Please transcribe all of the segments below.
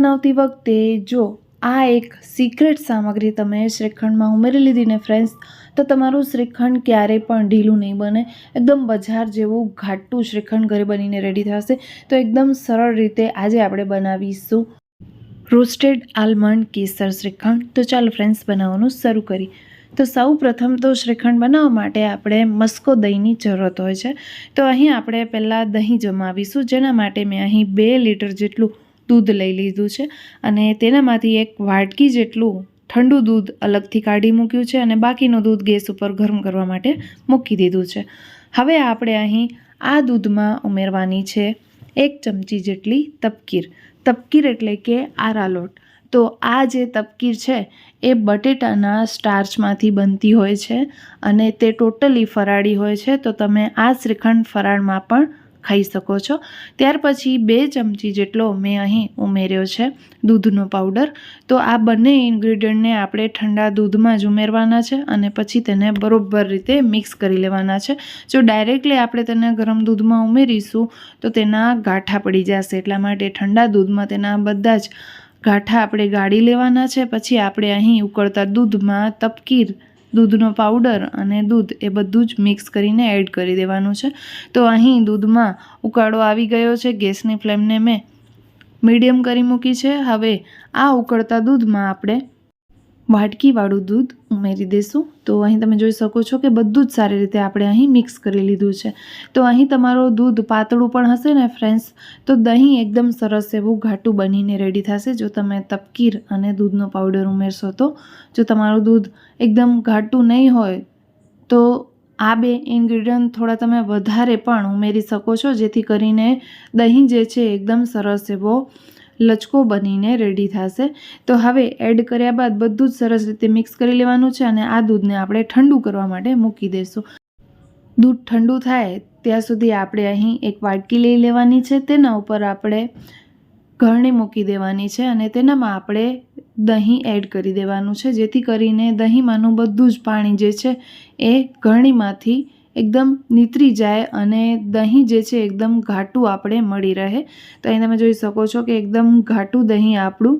બનાવતી વખતે જો આ એક સિક્રેટ સામગ્રી તમે શ્રીખંડમાં ઉમેરી લીધીને ફ્રેન્ડ્સ તો તમારું શ્રીખંડ ક્યારેય પણ ઢીલું નહીં બને. એકદમ બજાર જેવું ઘાટું શ્રીખંડ ઘરે બનીને રેડી થશે. તો એકદમ સરળ રીતે આજે આપણે બનાવીશું રોસ્ટેડ આલમંડ કેસર શ્રીખંડ. તો ચાલો ફ્રેન્ડ્સ બનાવવાનું શરૂ કરી તો સૌ પ્રથમ તો શ્રીખંડ બનાવવા માટે આપણે મસ્કો દહીંની જરૂરત હોય છે. તો અહીં આપણે પહેલાં દહીં જમાવીશું, જેના માટે મેં અહીં બે લીટર જેટલું દૂધ લઈ લીધું છે અને તેનામાંથી એક વાટકી જેટલું ઠંડુ દૂધ અલગથી કાઢી મૂક્યું છે અને બાકીનું દૂધ ગેસ ઉપર ગરમ કરવા માટે મૂકી દીધું છે. હવે આપણે અહીં આ દૂધમાં ઉમેરવાની છે એક ચમચી જેટલી તપકીર. તપકીર એટલે કે આરાલોટ. તો આ જે તપકીર છે એ બટેટાના સ્ટાર્ચમાંથી બનતી હોય છે અને તે ટોટલી ફરાળી હોય છે. તો તમે આ શ્રીખંડ ફરાળમાં પણ ખાઈ શકો છો. ત્યાર પછી બે ચમચી જેટલો મેં અહીં ઉમેર્યો છે દૂધનો પાવડર. તો આ બંને ઇન્ગ્રીડિયન્ટને આપણે ઠંડા દૂધમાં જ ઉમેરવાના છે અને પછી તેને બરોબર રીતે મિક્સ કરી લેવાના છે. જો ડાયરેક્ટલી આપણે તેને ગરમ દૂધમાં ઉમેરીશું, તો તેના ગાંઠા પડી જશે. એટલા માટે ઠંડા દૂધમાં તેના બધા જ ગાંઠા આપણે ગાળી લેવાના છે. પછી આપણે અહીં ઉકળતા દૂધમાં તપકીર દૂધનો પાવડર અને દૂધ એ બધું જ મિક્સ કરીને એડ કરી દેવાનું છે. તો અહીં દૂધમાં ઉકાળો આવી ગયો છે. ગેસની ફ્લેમને મેં મીડિયમ કરી મૂકી છે. હવે આ ઉકળતા દૂધમાં આપણે વાટકીવાળું દૂધ ઉમેરી દઈશું તો અહીં તમે જોઈ શકો છો કે બધું જ સારી રીતે આપણે અહીં મિક્સ કરી લીધું છે. તો અહીં તમારું દૂધ પાતળું પણ હશે ને ફ્રેન્ડ્સ તો દહીં એકદમ સરસ એવું ઘાટું બનીને રેડી થશે. જો તમે તપકીર અને દૂધનો પાવડર ઉમેરશો તો, જો તમારું દૂધ એકદમ ઘાટું નહીં હોય, તો આ બે ઇન્ગ્રીડિયન્ટ થોડા તમે વધારે પણ ઉમેરી શકો છો, જેથી કરીને દહીં જે છે એકદમ સરસ એવો લચકો બનીને રેડી થશે. તો હવે એડ કર્યા બાદ બધું જ સરસ રીતે મિક્સ કરી લેવાનું છે અને આ દૂધને આપણે ઠંડુ કરવા માટે મૂકી દઈશું દૂધ ઠંડુ થાય ત્યાં સુધી આપણે અહીં એક વાટકી લઈ લેવાની છે. તેના ઉપર આપણે ઘરણી મૂકી દેવાની છે અને તેનામાં આપણે દહીં એડ કરી દેવાનું છે. જેથી કરીને દહીંમાંનું બધું જ પાણી જે છે એ ઘરણીમાંથી એકદમ નીતરી જાય અને દહીં જે છે એકદમ ઘાટું આપણે મળી રહે. તો અહીં તમે જોઈ શકો છો કે એકદમ ઘાટું દહીં આપણું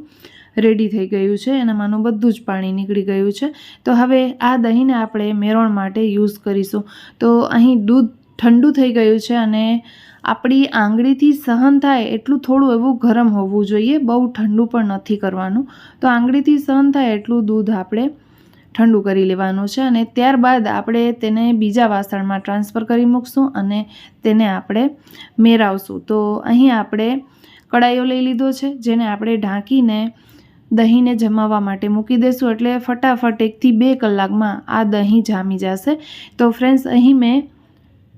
રેડી થઈ ગયું છે એનામાંનું બધું જ પાણી નીકળી ગયું છે. તો હવે આ દહીંને આપણે મેરણ માટે યુઝ કરીશું. તો અહીં દૂધ ઠંડુ થઈ ગયું છે અને આપણી આંગળીથી સહન થાય એટલું થોડું એવું ગરમ હોવું જોઈએ. બહુ ઠંડુ પણ નથી કરવાનું. તો આંગળીથી સહન થાય એટલું દૂધ આપણે ઠંડુ કરી લેવાનું છે અને ત્યારબાદ આપણે તેને બીજા વાસણમાં ટ્રાન્સફર કરી મૂકશું અને તેને આપણે મેરાવશું. તો અહીં આપણે કડાઈઓ લઈ લીધો છે, જેને આપણે ઢાંકીને દહીંને જમાવવા માટે મૂકી દઈશું એટલે ફટાફટ એકથી બે કલાકમાં આ દહીં જામી જશે. તો ફ્રેન્ડ્સ અહીં મેં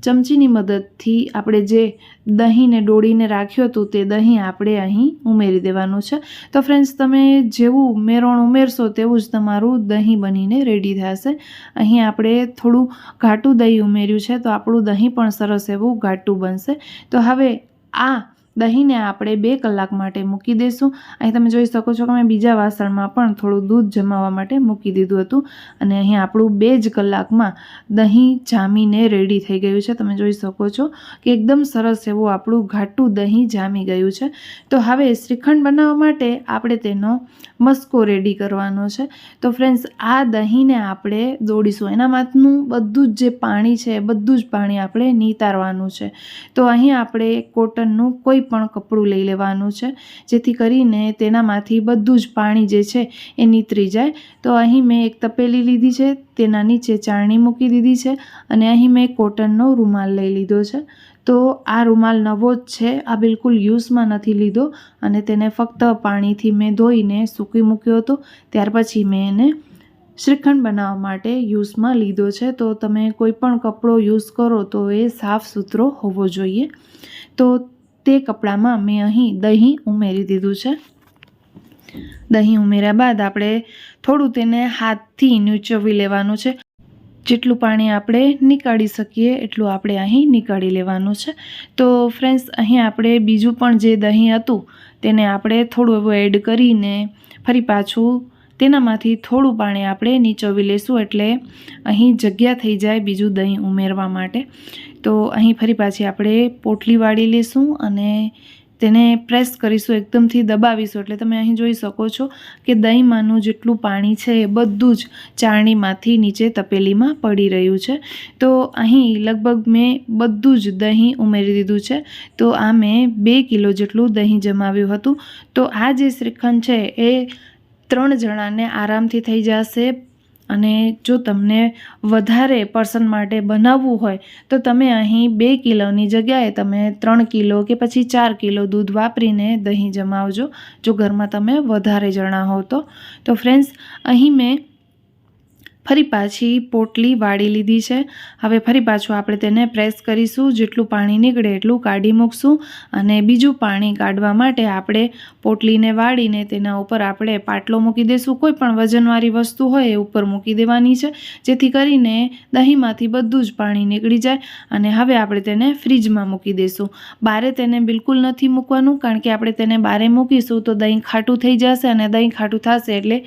ચમચીની મદદથી આપણે જે દહીંને ડોળીને રાખ્યું હતું તે દહીં આપણે અહીં ઉમેરી દેવાનું છે. તો ફ્રેન્ડ્સ તમે જેવું મેરોણ ઉમેરશો તેવું જ તમારું દહીં બનીને રેડી થશે. અહીં આપણે થોડું ઘાટું દહીં ઉમેર્યું છે, તો આપણું દહીં પણ સરસ એવું ઘાટું બનશે. તો હવે આ દહીંને આપણે બે કલાક માટે મૂકી દઈશું અહીં તમે જોઈ શકો છો કે મેં બીજા વાસણમાં પણ થોડું દૂધ જમાવવા માટે મૂકી દીધું હતું. અને અહીં આપણું બે જ કલાકમાં દહીં જામીને રેડી થઈ ગયું છે. તમે જોઈ શકો છો કે એકદમ સરસ એવું આપણું ઘાટું દહીં જામી ગયું છે. તો હવે શ્રીખંડ બનાવવા માટે આપણે તેનો મસ્કો રેડી કરવાનો છે. તો ફ્રેન્ડ્સ આ દહીંને આપણે દોડીશું. એનામાંનું બધું જ જે પાણી છે બધું જ પાણી આપણે નીતારવાનું છે. તો અહીં આપણે કોટનનું કોઈ પણ કપડું લઈ લેવાનું છે. જેથી કરીને તેનામાંથી બધું જ પાણી જે છે એ નીતરી જાય. તો અહીં મેં એક તપેલી લીધી છે, તેના નીચે ચાળણી મૂકી દીધી છે અને અહીં મેં કોટનનો રૂમાલ લઈ લીધો છે. તો આ રૂમાલ નવો જ છે, આ બિલકુલ યુઝમાં નથી લીધો અને તેને ફક્ત પાણીથી મેં ધોઈને સૂકી મૂક્યો હતો. ત્યાર પછી મેં એને શ્રીખંડ બનાવવા માટે યુઝમાં લીધો છે. તો તમે કોઈ પણ કપડો યુઝ કરો તો એ સાફ સુથરો હોવો જોઈએ. તો તે કપડામાં મેં અહીં દહીં ઉમેરી દીધું છે. દહીં ઉમેર્યા બાદ આપણે થોડું તેને હાથથી નીચોવી લેવાનું છે. જેટલું પાણી આપણે નીકાળી શકીએ, એટલું આપણે અહીં નીકાળી લેવાનું છે. તો ફ્રેન્ડ્સ, અહીં આપણે બીજું પણ જે દહીં હતું, તેને આપણે થોડું એવું એડ કરીને ફરી પાછું તેનામાંથી થોડું પાણી આપણે નીચોવી લેશું એટલે અહીં જગ્યા થઈ જાય બીજું દહીં ઉમેરવા માટે. તો અહીં ફરી પાછી આપણે પોટલી વાળી લઈશું અને તેને પ્રેસ કરીશું, એકદમથી દબાવીશું. એટલે તમે અહીં જોઈ શકો છો કે દહીંમાંનું જેટલું પાણી છે એ બધું જ ચાળણીમાંથી નીચે તપેલીમાં પડી રહ્યું છે. તો અહીં લગભગ મેં બધું જ દહીં ઉમેરી દીધું છે. તો આ મેં બે કિલો જેટલું દહીં જમાવ્યું હતું. તો આ જે શ્રીખંડ છે એ ત્રણ જણાને આરામથી થઈ જશે. અને જો તમને વધારે પર્સન માટે બનાવવું હોય, તો તમે અહીં બે કિલોની જગ્યાએ તમે ત્રણ કિલો કે પછી ચાર કિલો દૂધ વાપરીને દહીં જમાવજો, જો ઘરમાં તમે વધારે જણા હો તો. ફ્રેન્ડ્સ અહીં મેં ફરી પાછી પોટલી વાળી લીધી છે. હવે ફરી પાછું આપણે તેને પ્રેસ કરીશું. જેટલું પાણી નીકળે એટલું કાઢી મૂકશું અને બીજું પાણી કાઢવા માટે આપણે પોટલીને વાળીને તેના ઉપર આપણે પાટલો મૂકી દઈશું કોઈ પણ વજનવાળી વસ્તુ હોય એ ઉપર મૂકી દેવાની છે, જેથી કરીને દહીંમાંથી બધું જ પાણી નીકળી જાય અને હવે આપણે તેને ફ્રીજમાં મૂકી દઈશું બારે તેને બિલકુલ નથી મૂકવાનું, કારણ કે આપણે તેને બારે મૂકીશું તો દહીં ખાટું થઈ જશે અને દહીં ખાટું થશે એટલે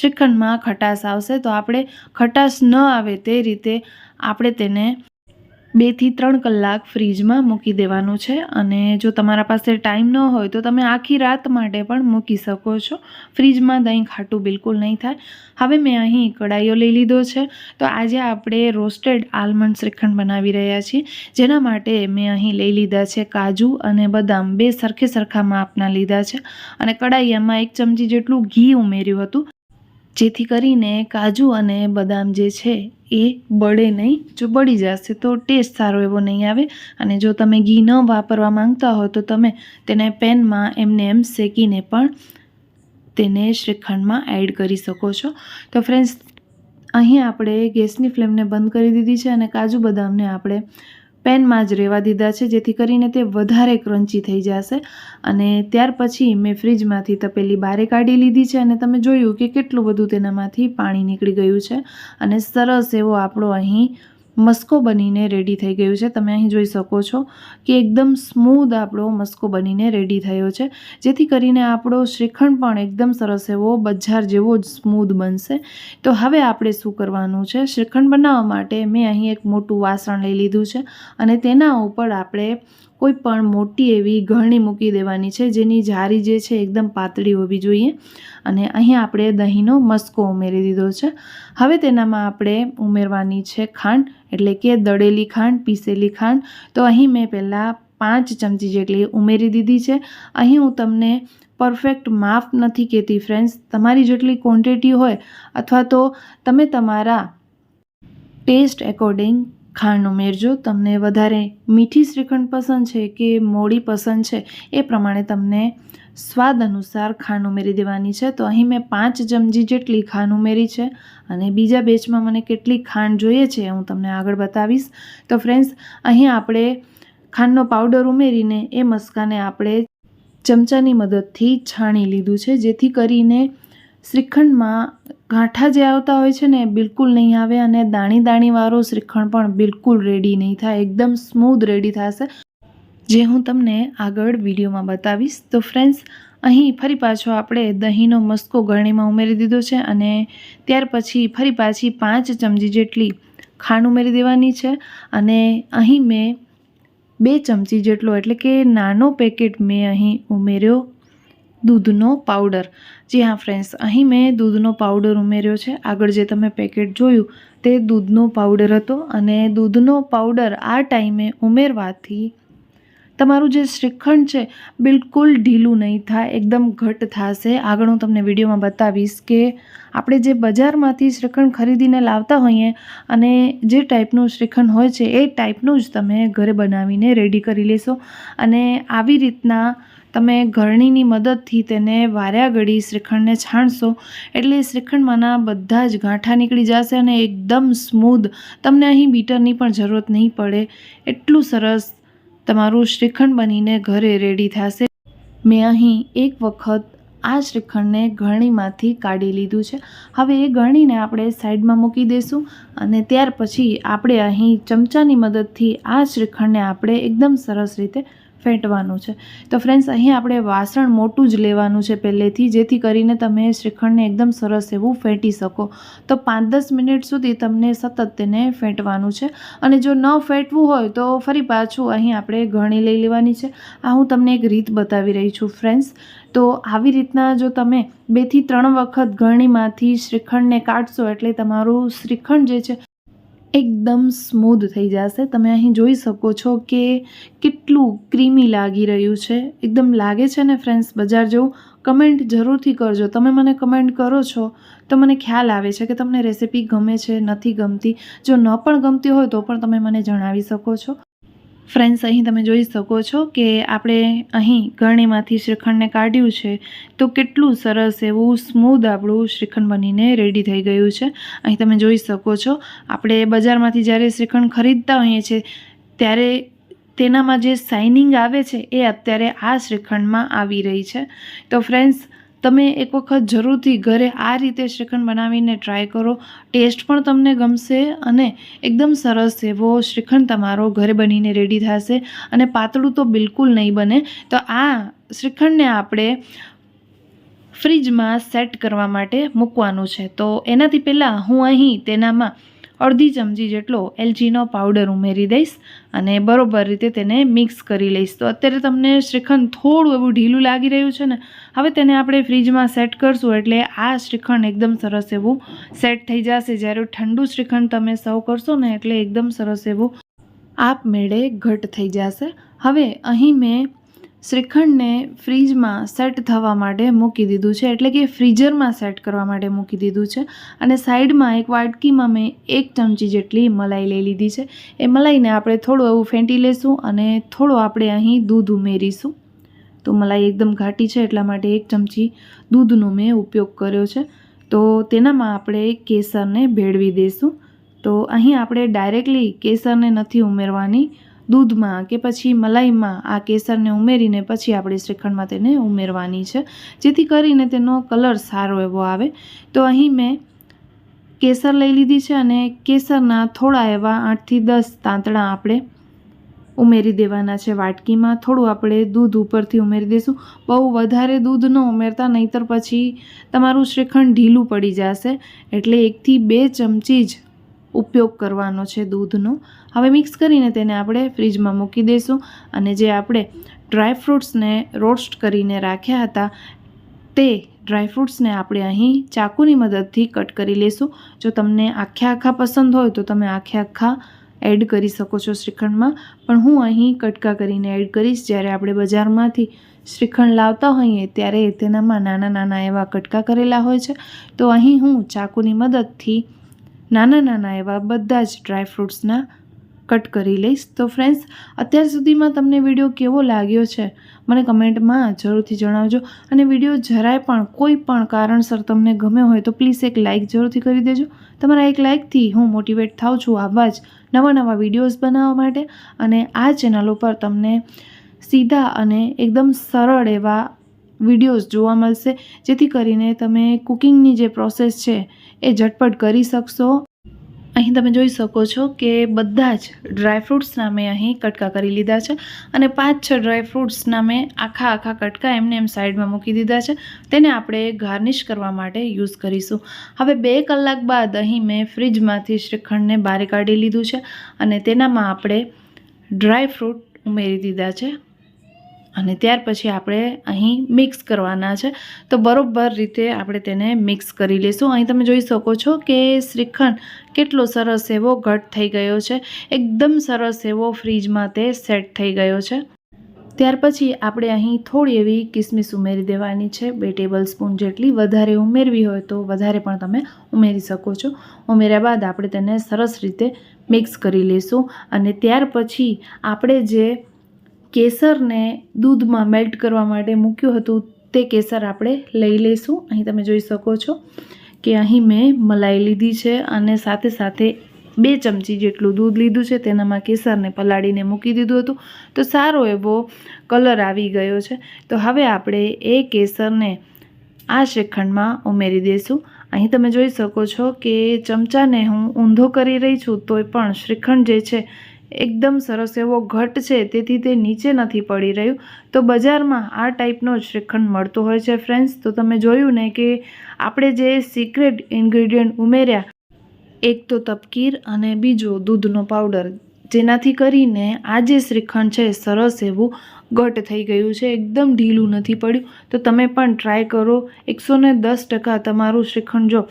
શ્રીખંડમાં ખટાશ આવશે, તો આપણે ખટાશ ન આવે તે રીતે આપણે તેને બેથી ત્રણ કલાક ફ્રીજમાં મૂકી દેવાનું છે. અને જો તમારા પાસે ટાઈમ ન હોય, તો તમે આખી રાત માટે પણ મૂકી શકો છો. ફ્રીજમાં દહીં ખાટું બિલકુલ નહીં થાય. હવે મેં અહીં કડાઈઓ લઈ લીધો છે. તો આજે આપણે રોસ્ટેડ આલમંડ શ્રીખંડ બનાવી રહ્યા છીએ. જેના માટે મેં અહીં લઈ લીધા છે કાજુ અને બદામ. બે સરખે સરખા માપના લીધા છે. અને કડાઈયામાં એક ચમચી જેટલું ઘી ઉમેર્યું હતું. જેથી કરીને કાજુ અને બદામ જે છે એ બળે નહીં, જો બળી જશે તો ટેસ્ટ સારો એવો નહીં આવે. અને જો તમે ઘી ન વાપરવા માંગતા હો તો તમે તેને પેનમાં એમને એમ શેકીને પણ તેને શ્રીખંડમાં એડ કરી શકો છો. તો ફ્રેન્ડ્સ અહીં આપણે ગેસની ફ્લેમને બંધ કરી દીધી છે અને કાજુ બદામને આપણે પેનમાં જ રહેવા દીધા છે, જેથી કરીને તે વધારે ક્રન્ચી થઈ જશે. અને ત્યાર પછી મેં ફ્રીજમાંથી તપેલી બારે કાઢી લીધી છે અને તમે જોયું કે કેટલું બધું તેનામાંથી પાણી નીકળી ગયું છે. અને સરસ એવો આપણો અહીં મસ્કો બનીને રેડી થઈ ગયું છે. તમે અહીં જોઈ શકો છો કે એકદમ સ્મૂધ આપણો મસ્કો બનીને રેડી થયો છે. જેથી કરીને આપણો શ્રીખંડ પણ એકદમ સરસ એવો બજાર જેવો જ સ્મૂધ બનશે. તો હવે આપણે શું કરવાનું છે? શ્રીખંડ બનાવવા માટે મેં અહીં એક મોટું વાસણ લઈ લીધું છે અને તેના ઉપર આપણે કોઈ પણ મોટી એવી ગળણી મૂકી દેવાની છે. જેની જારી જે છે એકદમ પાતળી હોવી જોઈએ. અને અહીં આપણે દહીંનો મસ્કો ઉમેરી દીધો છે. હવે તેનામાં આપણે ઉમેરવાની છે ખાંડ, એટલે કે દળેલી ખાંડ, પીસેલી ખાંડ. તો અહીં મેં પહેલાં પાંચ ચમચી જેટલી ઉમેરી દીધી છે. અહીં હું તમને પરફેક્ટ માપ નથી કહેતી ફ્રેન્ડ્સ તમારી જેટલી ક્વોન્ટિટી હોય અથવા તો તમે તમારા ટેસ્ટ એકોર્ડિંગ ખાંડ ઉમેરજો. તમને વધારે મીઠી શ્રીખંડ પસંદ છે કે મોડી પસંદ છે એ પ્રમાણે તમને સ્વાદ અનુસાર ખાંડ ઉમેરી દેવાની છે. તો અહીં મેં પાંચ ચમચી જેટલી ખાંડ ઉમેરી છે અને બીજા બેચમાં મને કેટલી ખાંડ જોઈએ છે હું તમને આગળ બતાવીશ. તો ફ્રેન્ડ્સ, અહીં આપણે ખાંડનો પાવડર ઉમેરીને એ મસ્કાને આપણે ચમચાની મદદથી છાણી લીધું છે. જેથી કરીને શ્રીખંડમાં ગાંઠા જે આવતા હોય છે ને બિલકુલ નહીં આવે અને દાણી દાણીવાળો શ્રીખંડ પણ બિલકુલ રેડી નહીં થાય. એકદમ સ્મૂધ રેડી થશે. જે હું તમને આગળ વિડીયોમાં બતાવીશ. તો ફ્રેન્ડ્સ અહીં ફરી પાછો આપણે દહીંનો મસ્કો ગળણીમાં ઉમેરી દીધો છે અને ત્યાર પછી ફરી પાછી પાંચ ચમચી જેટલી ખાંડ ઉમેરી દેવાની છે અને અહીં મેં બે ચમચી જેટલો એટલે કે નાનો પેકેટ મેં અહીં ઉમેર્યો દૂધનો પાવડર. જી હા ફ્રેન્ડ્સ અહીં મેં દૂધનો પાવડર ઉમેર્યો છે. આગળ જે તમે પેકેટ જોયું તે દૂધનો પાવડર હતો અને દૂધનો પાવડર આ ટાઈમે ઉમેરવાથી તમારું જે શ્રીખંડ છે, બિલકુલ ઢીલું નહીં થાય, એકદમ ઘટ થશે. આગળ હું તમને વિડીયોમાં બતાવીશ કે આપણે જે બજારમાંથી શ્રીખંડ ખરીદીને લાવતા હોઈએ અને જે ટાઈપનું શ્રીખંડ હોય છે, એ ટાઈપનું જ તમે ઘરે બનાવીને રેડી કરી લેશો. અને આવી રીતના તમે ઘરણીની મદદથી તેને વાર્યા ઘડી શ્રીખંડને છાણશો, એટલે શ્રીખંડમાંના બધા જ ગાંઠા નીકળી જશે અને એકદમ સ્મૂધ તમને અહીં બીટરની પણ જરૂરત નહીં પડે. એટલું સરસ તમારું શ્રીખંડ બનીને ઘરે રેડી થશે. મેં અહીં એક વખત આ શ્રીખંડને ઘરણીમાંથી કાઢી લીધું છે. હવે એ ગરણીને આપણે સાઈડમાં મૂકી દઈશું અને ત્યાર પછી આપણે અહીં ચમચાની મદદથી આ શ્રીખંડને આપણે એકદમ સરસ રીતે ફેંટવાનું છે. તો ફ્રેન્ડ્સ અહીં આપણે વાસણ મોટું જ લેવાનું છે પહેલેથી, જેથી કરીને તમે શ્રીખંડને એકદમ સરસ એવું ફેંટી શકો. તો પાંચ દસ મિનિટ સુધી તમને સતત તેને ફેંટવાનું છે. અને જો ન ફેંટવું હોય, તો ફરી પાછું અહીં આપણે ઘણી લઈ લેવાની છે. આ હું તમને એક રીત બતાવી રહી છું ફ્રેન્ડ્સ તો આવી રીતના જો તમે બેથી ત્રણ વખત ગરણીમાંથી શ્રીખંડને કાઢશો, એટલે તમારું શ્રીખંડ જે છે એકદમ સ્મૂધ થઈ જશે. તમે અહીં જોઈ શકો છો કે કેટલું ક્રીમી લાગી રહ્યું છે. એકદમ લાગે છે ને ફ્રેન્ડ્સ બજાર જેવું? કમેન્ટ જરૂરથી કરજો. તમે મને કમેન્ટ કરો છો તો મને ખ્યાલ આવે છે કે તમને રેસિપી ગમે છે, નથી ગમતી. જો ન પણ ગમતી હોય તો પણ તમે મને જણાવી શકો છો. ફ્રેન્ડ્સ, અહીં તમે જોઈ શકો છો કે આપણે અહીં ગરણીમાંથી શ્રીખંડને કાઢ્યું છે. તો કેટલું સરસ એવું સ્મૂધ આપણું શ્રીખંડ બનીને રેડી થઈ ગયું છે. અહીં તમે જોઈ શકો છો, આપણે બજારમાંથી જ્યારે શ્રીખંડ ખરીદતા હોઈએ છીએ, ત્યારે તેનામાં જે શાઇનિંગ આવે છે, એ અત્યારે આ શ્રીખંડમાં આવી રહી છે. તો ફ્રેન્ડ્સ તમે એક વખત જરૂરથી ઘરે આ રીતે શ્રીખંડ બનાવીને ટ્રાય કરો. ટેસ્ટ પણ તમને ગમશે અને એકદમ સરસ એવો શ્રીખંડ તમારો ઘરે બનીને રેડી થશે અને પાતળું તો બિલકુલ નહીં બને. તો આ શ્રીખંડને આપણે ફ્રીજમાં સેટ કરવા માટે મૂકવાનું છે. તો એનાથી પહેલાં હું અહીં તેનામાં અડધી ચમચી જેટલો એલચીનો પાવડર ઉમેરી દઈશ અને બરોબર રીતે તેને મિક્સ કરી લઈશ. તો અત્યારે તમને શ્રીખંડ થોડું એવું ઢીલું લાગી રહ્યું છે ને, હવે તેને આપણે ફ્રીજમાં સેટ કરશું એટલે આ શ્રીખંડ એકદમ સરસ એવું સેટ થઈ જશે. જ્યારે ઠંડુ શ્રીખંડ તમે સર્વ કરશો ને એટલે એકદમ સરસ એવું આપમેળે ઘટ થઈ જશે. હવે અહીં મેં શ્રીખંડને ફ્રીજમાં સેટ થવા માટે મૂકી દીધું છે. એટલે કે ફ્રીઝરમાં સેટ કરવા માટે મૂકી દીધું છે. અને સાઈડમાં એક વાટકીમાં મેં એક ચમચી જેટલી મલાઈ લઈ લીધી છે. એ મલાઈને આપણે થોડું એવું ફેંટી લેશું અને થોડું આપણે અહીં દૂધ ઉમેરીશું. તો મલાઈ એકદમ ઘાટી છે, એટલા માટે એક ચમચી દૂધનો મેં ઉપયોગ કર્યો છે. તો તેનામાં આપણે કેસરને ભેળવી દઈશું તો અહીં આપણે ડાયરેક્ટલી કેસરને નથી ઉમેરવાની. દૂધમાં કે પછી મલાઈમાં આ કેસરને ઉમેરીને પછી આપણે શ્રીખંડમાં તેને ઉમેરવાની છે. જેથી કરીને તેનો કલર સારો એવો આવે. તો અહીં મેં કેસર લઈ લીધી છે અને કેસરના થોડા એવા આઠથી દસ તાંતણા આપણે ઉમેરી દેવાના છે વાટકીમાં. થોડું આપણે દૂધ ઉપરથી ઉમેરી દઈશું બહુ વધારે દૂધ ન ઉમેરતા, નહીંતર પછી તમારું શ્રીખંડ ઢીલું પડી જશે. એટલે એકથી બે ચમચી જ ઉપયોગ કરવાનો છે દૂધનો. હવે મિક્સ કરીને તેને આપણે ફ્રીજમાં મૂકી દઈશું અને જે આપણે ડ્રાયફ્રૂટ્સને રોસ્ટ કરીને રાખ્યા હતા, તે ડ્રાયફ્રૂટ્સને આપણે અહીં ચાકુની મદદથી કટ કરી લઈશું જો તમને આખે આખા પસંદ હોય તો તમે આખે આખા એડ કરી શકો છો શ્રીખંડમાં. પણ હું અહીં કટકા કરીને એડ કરીશ. જ્યારે આપણે બજારમાંથી શ્રીખંડ લાવતા હોઈએ ત્યારે તેનામાં નાના નાના એવા કટકા કરેલા હોય છે. તો અહીં હું ચાકુની મદદથી નાના નાના એવા બધા જ ડ્રાયફ્રૂટ્સના કટ કરી લઈશ. તો ફ્રેન્ડ્સ અત્યાર સુધીમાં તમને વીડિયો કેવો લાગ્યો છે? મને કમેન્ટમાં જરૂરથી જણાવજો. અને વીડિયો જરાય પણ, કોઈ પણ કારણસર તમને ગમ્યો હોય તો પ્લીઝ એક લાઇક જરૂરથી કરી દેજો. તમારા એક લાઇકથી હું મોટિવેટ થાઉં છું આવા જ નવા નવા વિડીયોઝ બનાવવા માટે. અને આ ચેનલ ઉપર તમને સીધા અને એકદમ સરળ એવા વિડીયોઝ જોવા મળશે, જેથી કરીને તમે કુકિંગની જે પ્રોસેસ છે એ ઝટપટ કરી શકશો. અહીં તમે જોઈ શકો છો કે બધા જ ડ્રાયફ્રૂટ્સના મેં અહીં કટકા કરી લીધા છે અને પાંચ છ ડ્રાયફ્રૂટ્સના મેં આખા આખા કટકા એમને એમ સાઈડમાં મૂકી દીધા છે. તેને આપણે ગાર્નિશ કરવા માટે યુઝ કરીશું. હવે બે કલાક બાદ અહીં મેં ફ્રીજમાંથી શ્રીખંડને બહાર કાઢી લીધું છે અને તેનામાં આપણે ડ્રાયફ્રૂટ ઉમેરી દીધા છે. અને ત્યાર પછી આપણે અહીં મિક્સ કરવાના છે. તો બરોબર રીતે આપણે તેને મિક્સ કરી લઈશું અહીં તમે જોઈ શકો છો કે શ્રીખંડ કેટલો સરસ એવો ઘટ થઈ ગયો છે. એકદમ સરસ એવો ફ્રીજમાં તે સેટ થઈ ગયો છે. ત્યાર પછી આપણે અહીં થોડી એવી કિસમિસ ઉમેરી દેવાની છે. બે ટેબલ સ્પૂન જેટલી વધારે ઉમેરવી હોય તો વધારે પણ તમે ઉમેરી શકો છો. ઉમેર્યા બાદ આપણે તેને સરસ રીતે મિક્સ કરી લઈશું અને ત્યાર પછી આપણે જે કેસરને દૂધમાં મેલ્ટ કરવા માટે મૂક્યું હતું, તે કેસર આપણે લઈ લઈશું. અહીં તમે જોઈ શકો છો કે અહીં મેં મલાઈ લીધી છે અને સાથે સાથે બે ચમચી જેટલું દૂધ લીધું છે. તેનામાં કેસરને પલાળીને મૂકી દીધું હતું. તો સારો એવો કલર આવી ગયો છે. તો હવે આપણે એ કેસરને આ શ્રીખંડમાં ઉમેરી દઈશું. અહીં તમે જોઈ શકો છો કે ચમચાને હું ઊંધો કરી રહી છું, તોય પણ શ્રીખંડ જે છે એકદમ સરસ એવો ઘટ છે, તેથી તે નીચે નથી પડી રહ્યું. તો બજારમાં આ ટાઈપનો શ્રીખંડ મળતો હોય છે ફ્રેન્ડ્સ. તો તમે જોયું ને કે આપણે જે સિક્રેટ ઇન્ગ્રીડિયન્ટ ઉમેર્યા, એક તો તપકીર અને બીજો દૂધનો પાવડર જેનાથી કરીને આ જે શ્રીખંડ છે, સરસ એવું ઘટ થઈ ગયું છે, એકદમ ઢીલું નથી પડ્યું. તો તમે પણ ટ્રાય કરો. એકસો ને દસ ટકા તમારું શ્રીખંડ જો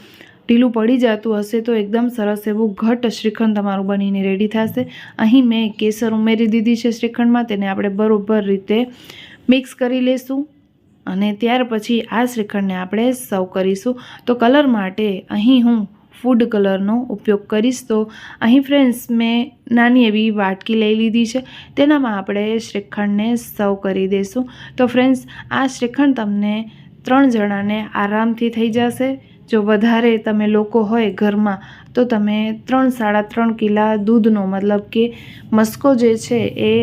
ઢીલું પડી જતું હશે તો એકદમ સરસ એવું ઘટ શ્રીખંડ તમારું બનીને રેડી થશે. અહીં મેં કેસર ઉમેરી દીધી છે શ્રીખંડમાં, તેને આપણે બરોબર રીતે મિક્સ કરી લઈશું અને ત્યાર પછી આ શ્રીખંડને આપણે સર્વ કરીશું. તો કલર માટે અહીં હું ફૂડ કલરનો ઉપયોગ કરીશ. તો અહીં ફ્રેન્ડ્સ મેં નાની એવી વાટકી લઈ લીધી છે. તેનામાં આપણે શ્રીખંડને સર્વ કરી દઈશું તો ફ્રેન્ડ્સ આ શ્રીખંડ તમને ત્રણ જણાને આરામથી થઈ જશે. જો વધારે તમે લોકો હોય ઘરમાં, તો તમે ત્રણ સાડા ત્રણ કિલા દૂધનો, મતલબ કે મસ્કો જે છે એ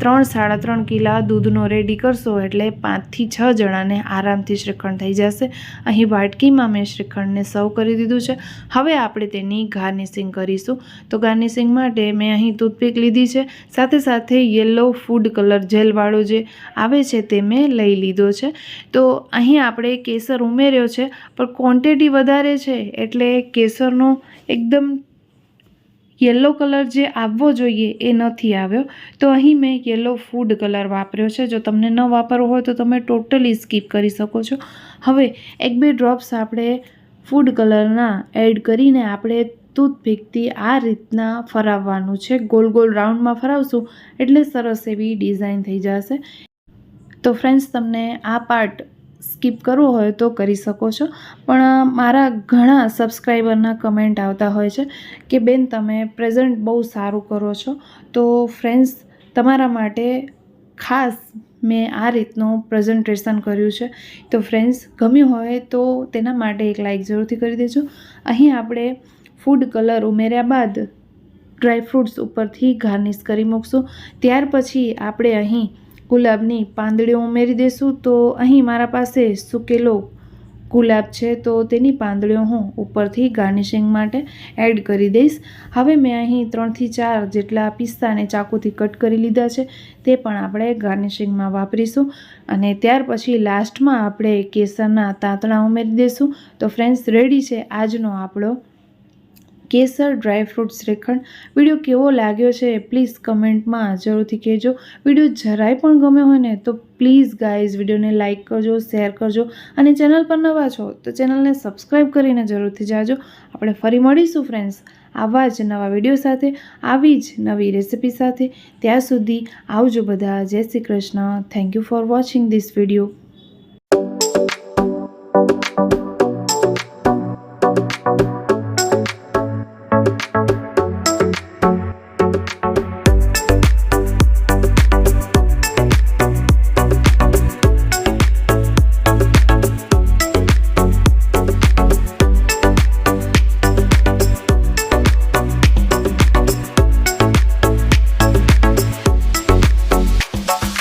ત્રણ, સાડા ત્રણ કિલા દૂધનો રેડી કરશો એટલે પાંચથી છ જણાને આરામથી શ્રીખંડ થઈ જશે. અહીં વાટકીમાં મેં શ્રીખંડને સર્વ કરી દીધું છે. હવે આપણે તેની ગાર્નિશિંગ કરીશું. તો ગાર્નિશિંગ માટે મેં અહીં ટૂથપીક લીધી છે. સાથે સાથે યલો ફૂડ કલર જેલવાળો જે આવે છે તે મેં લઈ લીધો છે. તો અહીં આપણે કેસર ઉમેર્યો છે, પણ ક્વોન્ટિટી વધારે છે એટલે કેસરનો એકદમ યલો કલર જે આવવો જોઈએ એ નથી આવ્યો. તો અહીં મેં યલો ફૂડ કલર વાપર્યો છે. જો તમને ન વાપરવો હોય તો તમે ટોટલી સ્કીપ કરી શકો છો. હવે એક બે ડ્રોપ્સ આપણે ફૂડ કલરના એડ કરીને આપણે ટૂથપીકથી આ રીતના ફરાવવાનું છે. ગોલ ગોલ રાઉન્ડમાં ફરાવશું એટલે સરસ એવી ડિઝાઇન થઈ જશે. તો ફ્રેન્ડ્સ, તમને આ પાર્ટ સ્કીપ કરવો હોય તો કરી શકો છો. પણ મારા ઘણા સબસ્ક્રાઈબરના કમેન્ટ આવતા હોય છે કે, બેન, તમે પ્રેઝન્ટ બહુ સારું કરો છો. તો, ફ્રેન્ડ્સ, તમારા માટે ખાસ મેં આ રીતનું પ્રેઝન્ટેશન કર્યું છે. તો, ફ્રેન્ડ્સ, ગમ્યું હોય તો તેના માટે એક લાઇક જરૂરથી કરી દેજો. અહીં આપણે ફૂડ કલર ઉમેર્યા બાદ ડ્રાયફ્રૂટ્સ ઉપરથી ગાર્નિશ કરી મૂકશું. ત્યાર પછી આપણે અહીં ગુલાબની પાંદડીઓ ઉમેરી દઈશું તો અહીં મારા પાસે સુકેલો ગુલાબ છે તો તેની પાંદડીઓ હું ઉપરથી ગાર્નિશિંગ માટે એડ કરી દઈશ. હવે મેં અહીં ત્રણથી ચાર જેટલા પિસ્તાને ચાકુથી કટ કરી લીધા છે, તે પણ આપણે ગાર્નિશિંગમાં વાપરીશું. અને ત્યાર પછી લાસ્ટમાં આપણે કેસરના તાંતણા ઉમેરી દઈશું તો ફ્રેન્ડ્સ, રેડી છે આજનો આપણો કેસર ડ્રાય ફ્રૂટ શ્રીખંડ વીડિયો કેવો લાગ્યો છે પ્લીઝ કમેન્ટમાં જરૂરથી કહેજો. વીડિયો જરાય પણ ગમ્યો હોય ને તો પ્લીઝ ગાઈઝ વિડીયોને લાઇક કરજો, શેર કરજો અને ચેનલ પર નવા છો તો ચેનલને સબસ્ક્રાઈબ કરીને જરૂરથી જાજો. આપણે ફરી મળીશું ફ્રેન્ડ્સ આવા જ નવા વીડિયો સાથે, આવી જ નવી રેસિપી સાથે. ત્યાં સુધી આવજો બધા. જય Shri Krishna. Thank you for watching this video